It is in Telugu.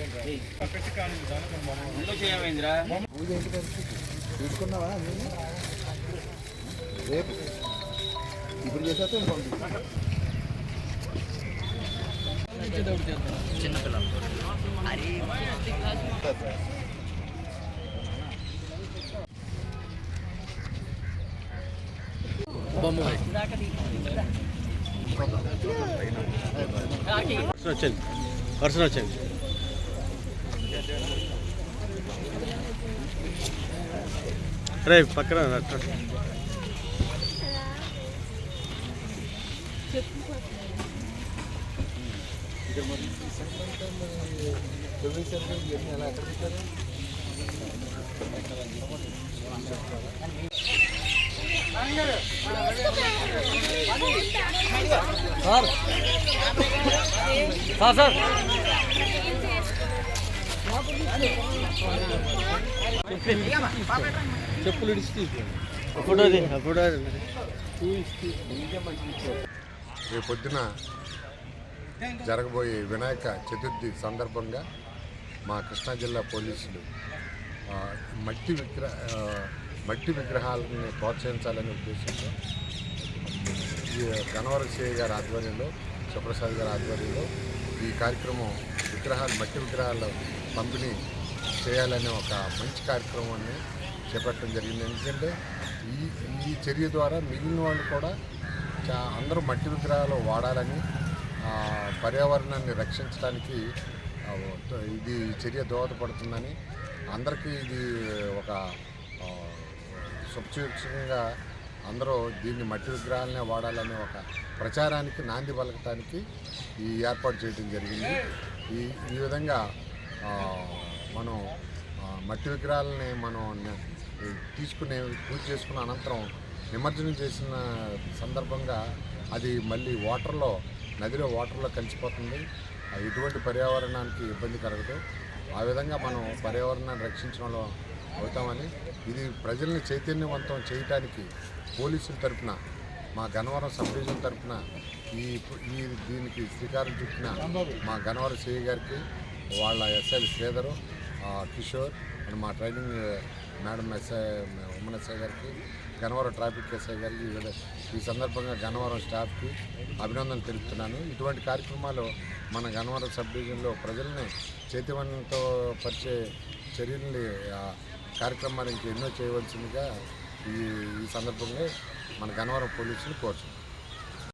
ఎందుకు చూసుకున్నావా రేపు ఇప్పుడు చేసేస్తే ఇంకోటి పర్సన్ వచ్చింది పర్సన్ వచ్చింది రే పక్కన అట్లా. తొమ్మిది సెంటర్ ఇవన్నీ ఎలా ఎక్కడ పెట్టారు సార్ సార్ చెప్పులు ఇడిచి తీసుకోండి ఫోటో అది ఫోటో రేపు పొద్దున జరగబోయే వినాయక చతుర్థి సందర్భంగా మా కృష్ణా జిల్లా పోలీసులు మట్టి విగ్రహ మట్టి విగ్రహాలని ప్రోత్సహించాలనే ఉద్దేశంతో ఈ గణవర సిఐ గారి ఆధ్వర్యంలో సుప్రసాద్ గారి ఆధ్వర్యంలో ఈ కార్యక్రమం విగ్రహాలు మట్టి విగ్రహాలు పంపిణీ చేయాలనే ఒక మంచి కార్యక్రమాన్ని చేపట్టడం జరిగింది. ఎందుకంటే ఈ ఈ చర్య ద్వారా మిగిలిన వాళ్ళు కూడా చా అందరూ మట్టి విగ్రహాలు వాడాలని పర్యావరణాన్ని రక్షించడానికి ఇది ఈ చర్య దోహదపడుతుందని అందరికీ ఇది ఒక ఆ, అందరూ దీన్ని మట్టి విగ్రహాలనే వాడాలనే ఒక ప్రచారానికి నాంది పలకటానికి ఈ ఏర్పాటు చేయడం జరిగింది. ఈ ఈ విధంగా మనం మట్టి విగ్రహాలని మనం తీసుకునే పూజ చేసుకున్న అనంతరం నిమజ్జనం చేసిన సందర్భంగా అది మళ్ళీ వాటర్లో నదిలో వాటర్లో కలిసిపోతుంది. ఎటువంటి పర్యావరణానికి ఇబ్బంది కలగదు. ఆ విధంగా మనం పర్యావరణాన్ని రక్షించడంలో అవుతామని ఇది ప్రజల్ని చైతన్యవంతం చేయటానికి పోలీసుల తరఫున మా గన్నవరం సబ్ డివిజన్ తరపున ఈ ఈ దీనికి శ్రీకారం చుట్టిన మా గన్నవరం సిఐ గారికి వాళ్ళ ఎస్ఐ శ్రీధరు కిషోర్ అండ్ మా training madam SI Umman SI గారికి గన్నవరం ట్రాఫిక్ ఎస్ఐ గారికి ఈ సందర్భంగా గన్నవరం స్టాఫ్కి అభినందనలు తెలుపుతున్నాను. ఇటువంటి కార్యక్రమాలు మన గన్నవరం సబ్ డివిజన్లో ప్రజల్ని చైతన్యంతో పరిచే చర్యల్ని కార్యక్రమాలు ఇంకా ఎన్నో చేయవలసిందిగా ఈ ఈ సందర్భంగా మన గన్నవరం పోలీసులు కోరుచున్నాం.